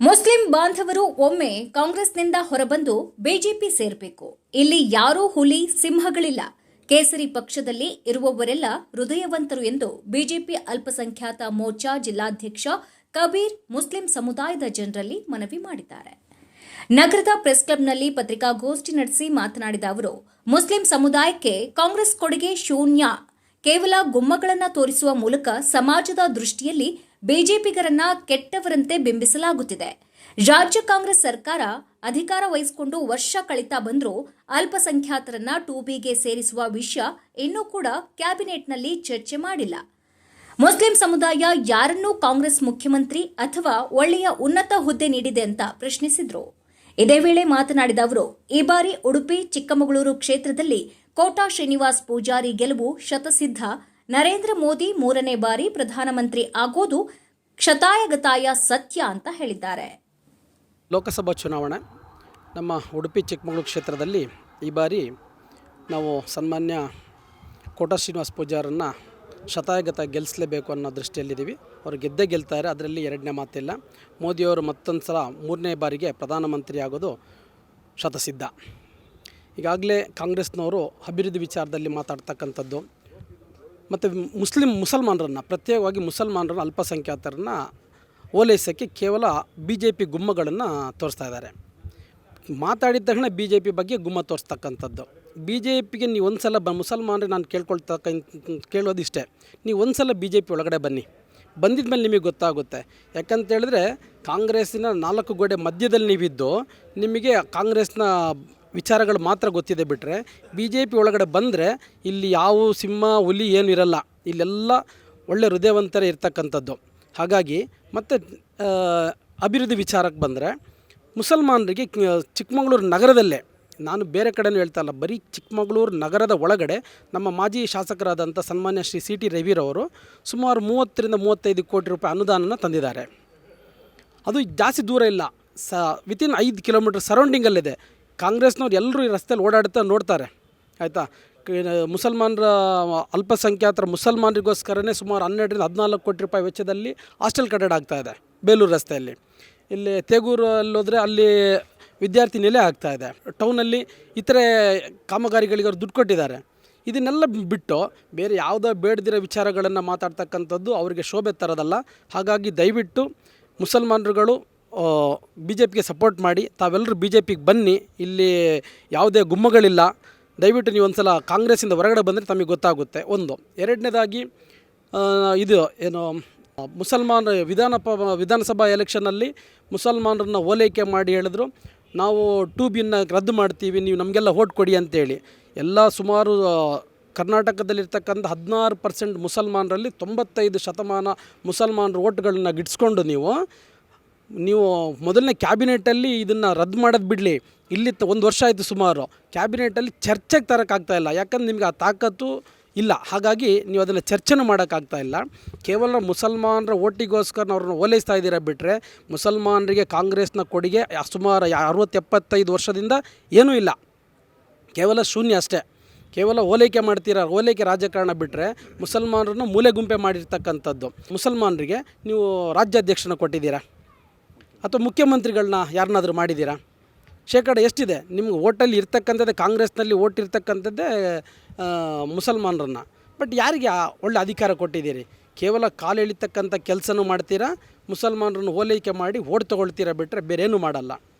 Muslim ಬಾಂಧವರು ಒಮ್ಮೆ ಕಾಂಗ್ರೆಸ್ನಿಂದ ಹೊರಬಂದು ಬಿಜೆಪಿ ಸೇರಬೇಕು. ಇಲ್ಲಿ ಯಾರೂ ಹುಲಿ, ಸಿಂಹಗಳಿಲ್ಲ. ಕೇಸರಿ ಪಕ್ಷದಲ್ಲಿ ಇರುವವರೆಲ್ಲ ಹೃದಯವಂತರು ಎಂದು ಬಿಜೆಪಿ ಅಲ್ಪಸಂಖ್ಯಾತ ಮೋರ್ಚಾ ಜಿಲ್ಲಾಧ್ಯಕ್ಷ ಕಬೀರ್ ಮುಸ್ಲಿಂ ಸಮುದಾಯದ ಜನರಲ್ಲಿ ಮನವಿ ಮಾಡಿದ್ದಾರೆ. ನಗರದ ಪ್ರೆಸ್ ಕ್ಲಬ್ನಲ್ಲಿ ಪತ್ರಿಕಾಗೋಷ್ಠಿ ನಡೆಸಿ ಮಾತನಾಡಿದ ಅವರು, ಮುಸ್ಲಿಂ ಸಮುದಾಯಕ್ಕೆ ಕಾಂಗ್ರೆಸ್ ಕೊಡುಗೆ ಶೂನ್ಯ. ಕೇವಲ ಗುಮ್ಮಗಳನ್ನು ತೋರಿಸುವ ಮೂಲಕ ಸಮಾಜದ ದೃಷ್ಟಿಯಲ್ಲಿ ಬಿಜೆಪಿಗರನ್ನ ಕೆಟ್ಟವರಂತೆ ಬಿಂಬಿಸಲಾಗುತ್ತಿದೆ. ರಾಜ್ಯ ಕಾಂಗ್ರೆಸ್ ಸರ್ಕಾರ ಅಧಿಕಾರ ವಹಿಸಿಕೊಂಡು ವರ್ಷ ಕಳೀತಾ ಬಂದರೂ ಅಲ್ಪಸಂಖ್ಯಾತರನ್ನ ಟೂಬಿಗೆ ಸೇರಿಸುವ ವಿಷಯ ಇನ್ನೂ ಕೂಡ ಕ್ಯಾಬಿನೆಟ್ನಲ್ಲಿ ಚರ್ಚೆ ಮಾಡಿಲ್ಲ. ಮುಸ್ಲಿಂ ಸಮುದಾಯ ಯಾರನ್ನೂ ಕಾಂಗ್ರೆಸ್ ಮುಖ್ಯಮಂತ್ರಿ ಅಥವಾ ಒಳ್ಳೆಯ ಉನ್ನತ ಹುದ್ದೆ ನೀಡಿದೆ ಅಂತ ಪ್ರಶ್ನಿಸಿದ್ರು. ಇದೇ ವೇಳೆ ಮಾತನಾಡಿದ ಅವರು, ಈ ಬಾರಿ ಉಡುಪಿ ಚಿಕ್ಕಮಗಳೂರು ಕ್ಷೇತ್ರದಲ್ಲಿ ಕೋಟಾ ಶ್ರೀನಿವಾಸ್ ಪೂಜಾರಿ ಗೆಲುವು ಶತಸಿದ್ಧ. ನರೇಂದ್ರ ಮೋದಿ ಮೂರನೇ ಬಾರಿ ಪ್ರಧಾನಮಂತ್ರಿ ಆಗೋದು ಕ್ಷತಾಯಗತಾಯ ಸತ್ಯ ಅಂತ ಹೇಳಿದ್ದಾರೆ. ಲೋಕಸಭಾ ಚುನಾವಣೆ. ನಮ್ಮ ಉಡುಪಿ ಚಿಕ್ಕಮಗಳೂರು ಕ್ಷೇತ್ರದಲ್ಲಿ ಈ ಬಾರಿ ನಾವು ಸನ್ಮಾನ್ಯ ಕೋಟ ಶ್ರೀನಿವಾಸ ಪೂಜಾರನ್ನು ಶತಾಯಗತ ಗೆಲ್ಲಿಸಲೇಬೇಕು ಅನ್ನೋ ದೃಷ್ಟಿಯಲ್ಲಿದ್ದೀವಿ. ಅವರು ಗೆದ್ದೇ ಗೆಲ್ತಾರೆ, ಅದರಲ್ಲಿ ಎರಡನೇ ಮಾತಿಲ್ಲ. ಮೋದಿಯವರು ಮತ್ತೊಂದು ಸಲ ಮೂರನೇ ಬಾರಿಗೆ ಪ್ರಧಾನಮಂತ್ರಿ ಆಗೋದು ಶತಸಿದ್ಧ. ಈಗಾಗಲೇ ಕಾಂಗ್ರೆಸ್ನವರು ಅಭಿವೃದ್ಧಿ ವಿಚಾರದಲ್ಲಿ ಮಾತಾಡ್ತಕ್ಕಂಥದ್ದು ಮತ್ತು ಮುಸ್ಲಿಂ ಮುಸಲ್ಮಾನರನ್ನು, ಪ್ರತ್ಯೇಕವಾಗಿ ಮುಸಲ್ಮಾನರನ್ನು, ಅಲ್ಪಸಂಖ್ಯಾತರನ್ನ ಓಲೈಸೋಕ್ಕೆ ಕೇವಲ ಬಿ ಜೆ ಪಿ ಗುಮ್ಮಗಳನ್ನು ತೋರಿಸ್ತಾ ಇದ್ದಾರೆ. ಮಾತಾಡಿದ ತಕ್ಷಣ ಬಿ ಜೆ ಪಿ ಬಗ್ಗೆ ಗುಮ್ಮ ತೋರಿಸ್ತಕ್ಕಂಥದ್ದು. ಬಿ ಜೆ ಪಿಗೆ ನೀವು ಒಂದು ಸಲ ಬ ಮುಸಲ್ಮಾನರಿಗೆ ನಾನು ಕೇಳೋದು ಕೇಳೋದಿಷ್ಟೇ. ನೀವು ಒಂದು ಸಲ ಬಿ ಜೆ ಪಿ ಒಳಗಡೆ ಬನ್ನಿ. ಬಂದಿದ ಮೇಲೆ ನಿಮಗೆ ಗೊತ್ತಾಗುತ್ತೆ. ಯಾಕಂತ ಹೇಳಿದ್ರೆ ಕಾಂಗ್ರೆಸ್ಸಿನ ನಾಲ್ಕು ಗೋಡೆ ಮಧ್ಯದಲ್ಲಿ ನೀವಿದ್ದು, ನಿಮಗೆ ಕಾಂಗ್ರೆಸ್ನ ವಿಚಾರಗಳು ಮಾತ್ರ ಗೊತ್ತಿದೆ ಬಿಟ್ಟರೆ ಬಿ ಜೆ ಪಿ ಒಳಗಡೆ ಬಂದರೆ ಇಲ್ಲಿ ಯಾವ ಸಿಂಹ, ಹುಲಿ ಏನು ಇರಲ್ಲ. ಇಲ್ಲೆಲ್ಲ ಒಳ್ಳೆ ಹೃದಯವಂತರೇ ಇರ್ತಕ್ಕಂಥದ್ದು. ಹಾಗಾಗಿ ಮತ್ತು ಅಭಿವೃದ್ಧಿ ವಿಚಾರಕ್ಕೆ ಬಂದರೆ ಮುಸಲ್ಮಾನರಿಗೆ ಚಿಕ್ಕಮಗಳೂರು ನಗರದಲ್ಲೇ, ನಾನು ಬೇರೆ ಕಡೆನೂ ಹೇಳ್ತಾ ಇಲ್ಲ, ಬರೀ ಚಿಕ್ಕಮಗಳೂರು ನಗರದ ಒಳಗಡೆ ನಮ್ಮ ಮಾಜಿ ಶಾಸಕರಾದಂಥ ಸನ್ಮಾನ್ಯ ಶ್ರೀ ಸಿ ಟಿ ರವಿರವರು ಸುಮಾರು ಮೂವತ್ತರಿಂದ ಮೂವತ್ತೈದು ಕೋಟಿ ರೂಪಾಯಿ ಅನುದಾನನ ತಂದಿದ್ದಾರೆ. ಅದು ಜಾಸ್ತಿ ದೂರ ಇಲ್ಲ. ಸ ವಿತಿನ್ ಐದು ಕಿಲೋಮೀಟ್ರ್ ಸರೌಂಡಿಂಗಲ್ಲಿದೆ ಕಾಂಗ್ರೆಸ್ನವ್ರು ಎಲ್ಲರೂ ಈ ರಸ್ತೆಯಲ್ಲಿ ಓಡಾಡ್ತಾ ನೋಡ್ತಾರೆ, ಆಯಿತಾ? ಮುಸಲ್ಮಾನರ ಅಲ್ಪಸಂಖ್ಯಾತರ ಮುಸಲ್ಮಾನರಿಗೋಸ್ಕರನೇ ಸುಮಾರು ಹನ್ನೆರಡರಿಂದ ಹದಿನಾಲ್ಕು ಕೋಟಿ ರೂಪಾಯಿ ವೆಚ್ಚದಲ್ಲಿ ಹಾಸ್ಟೆಲ್ ಕಟ್ಟಡ ಆಗ್ತಾ ಇದೆ, ಬೇಲೂರು ರಸ್ತೆಯಲ್ಲಿ. ಇಲ್ಲಿ ತೇಗೂರಲ್ಲಿ ಹೋದರೆ ಅಲ್ಲಿ ವಿದ್ಯಾರ್ಥಿ ನೆಲೆ ಆಗ್ತಾ ಇದೆ. ಟೌನಲ್ಲಿ ಇತರೆ ಕಾಮಗಾರಿಗಳಿಗೆ ಅವ್ರು ದುಡ್ಡು ಕೊಟ್ಟಿದ್ದಾರೆ. ಇದನ್ನೆಲ್ಲ ಬಿಟ್ಟು ಬೇರೆ ಯಾವುದೋ ಬೇಡದಿರೋ ವಿಚಾರಗಳನ್ನು ಮಾತಾಡ್ತಕ್ಕಂಥದ್ದು ಅವರಿಗೆ ಶೋಭೆ ತರೋದಲ್ಲ. ಹಾಗಾಗಿ ದಯವಿಟ್ಟು ಮುಸಲ್ಮಾನರುಗಳು ಬಿ ಜೆ ಪಿಗೆ ಸಪೋರ್ಟ್ ಮಾಡಿ ತಾವೆಲ್ಲರೂ ಬಿ ಜೆ ಪಿಗೆ ಬನ್ನಿ, ಇಲ್ಲಿ ಯಾವುದೇ ಗುಮ್ಮಗಳಿಲ್ಲ. ದಯವಿಟ್ಟು ನೀವು ಒಂದು ಸಲ ಕಾಂಗ್ರೆಸ್ಸಿಂದ ಹೊರಗಡೆ ಬಂದರೆ ತಮಗೆ ಗೊತ್ತಾಗುತ್ತೆ. ಒಂದು. ಎರಡನೇದಾಗಿ ಇದು ಏನು, ಮುಸಲ್ಮಾನ ವಿಧಾನ ವಿಧಾನಸಭಾ ಎಲೆಕ್ಷನಲ್ಲಿ ಮುಸಲ್ಮಾನರನ್ನ ಓಲೈಕೆ ಮಾಡಿ ಹೇಳಿದ್ರು. ನಾವು ಟೂ ಬಿನ್ನ ರದ್ದು ಮಾಡ್ತೀವಿ, ನೀವು ನಮಗೆಲ್ಲ ಓಟ್ ಕೊಡಿ ಅಂತೇಳಿ. ಎಲ್ಲ ಸುಮಾರು ಕರ್ನಾಟಕದಲ್ಲಿರ್ತಕ್ಕಂಥ ಹದಿನಾರು ಪರ್ಸೆಂಟ್ ಮುಸಲ್ಮಾನರಲ್ಲಿ ತೊಂಬತ್ತೈದು ಶತಮಾನ ಮುಸಲ್ಮಾನರ ಓಟ್ಗಳನ್ನ ಗಿಟ್ಸ್ಕೊಂಡು ನೀವು ನೀವು ಮೊದಲನೇ ಕ್ಯಾಬಿನೆಟಲ್ಲಿ ಇದನ್ನು ರದ್ದು ಮಾಡೋದು ಬಿಡಲಿ. ಇಲ್ಲಿ ಒಂದು ವರ್ಷ ಆಯಿತು ಸುಮಾರು. ಕ್ಯಾಬಿನೆಟಲ್ಲಿ ಚರ್ಚೆಗೆ ತರೋಕ್ಕಾಗ್ತಾ ಇಲ್ಲ. ಯಾಕಂದ್ರೆ ನಿಮಗೆ ಆ ತಾಕತ್ತು ಇಲ್ಲ. ಹಾಗಾಗಿ ನೀವು ಅದನ್ನು ಚರ್ಚೆನೂ ಮಾಡೋಕ್ಕಾಗ್ತಾ ಇಲ್ಲ. ಕೇವಲ ಮುಸಲ್ಮಾನರ ಓಟಿಗೋಸ್ಕರ ಅವ್ರನ್ನ ಓಲೈಸ್ತಾ ಇದ್ದೀರಾ ಬಿಟ್ಟರೆ ಮುಸಲ್ಮಾನರಿಗೆ ಕಾಂಗ್ರೆಸ್ನ ಕೊಡುಗೆ ಸುಮಾರು ಯಾ- ಅರವತ್ತು ಎಪ್ಪತ್ತೈದು ವರ್ಷದಿಂದ ಏನೂ ಇಲ್ಲ. ಕೇವಲ ಶೂನ್ಯ ಅಷ್ಟೇ. ಕೇವಲ ಓಲೈಕೆ ಮಾಡ್ತೀರಾ, ಓಲೈಕೆ ರಾಜಕಾರಣ ಬಿಟ್ಟರೆ ಮುಸಲ್ಮಾನರನ್ನು ಮೂಲೆ ಗುಂಪೆ ಮಾಡಿರ್ತಕ್ಕಂಥದ್ದು. ಮುಸಲ್ಮಾನರಿಗೆ ನೀವು ರಾಜ್ಯಾಧ್ಯಕ್ಷನ ಕೊಟ್ಟಿದ್ದೀರಾ? ಅಥವಾ ಮುಖ್ಯಮಂತ್ರಿಗಳನ್ನ ಯಾರನ್ನಾದರೂ ಮಾಡಿದ್ದೀರಾ? ಶೇಕಡ ಎಷ್ಟಿದೆ? ನಿಮ್ಗೆ ಓಟಲ್ಲಿ ಇರ್ತಕ್ಕಂಥದ್ದೇ, ಕಾಂಗ್ರೆಸ್ನಲ್ಲಿ ಓಟ್ ಇರ್ತಕ್ಕಂಥದ್ದೇ ಮುಸಲ್ಮಾನರನ್ನ. ಬಟ್ ಯಾರಿಗೆ ಒಳ್ಳೆ ಅಧಿಕಾರ ಕೊಟ್ಟಿದ್ದೀರಿ? ಕೇವಲ ಕಾಲು ಎಳಿತಕ್ಕಂಥ ಕೆಲಸನೂ ಮಾಡ್ತೀರಾ? ಮುಸಲ್ಮಾನರನ್ನು ಓಲೈಕೆ ಮಾಡಿ ಓಟ್ ತೊಗೊಳ್ತೀರಾ ಬಿಟ್ಟರೆ ಬೇರೇನೂ ಮಾಡಲ್ಲ.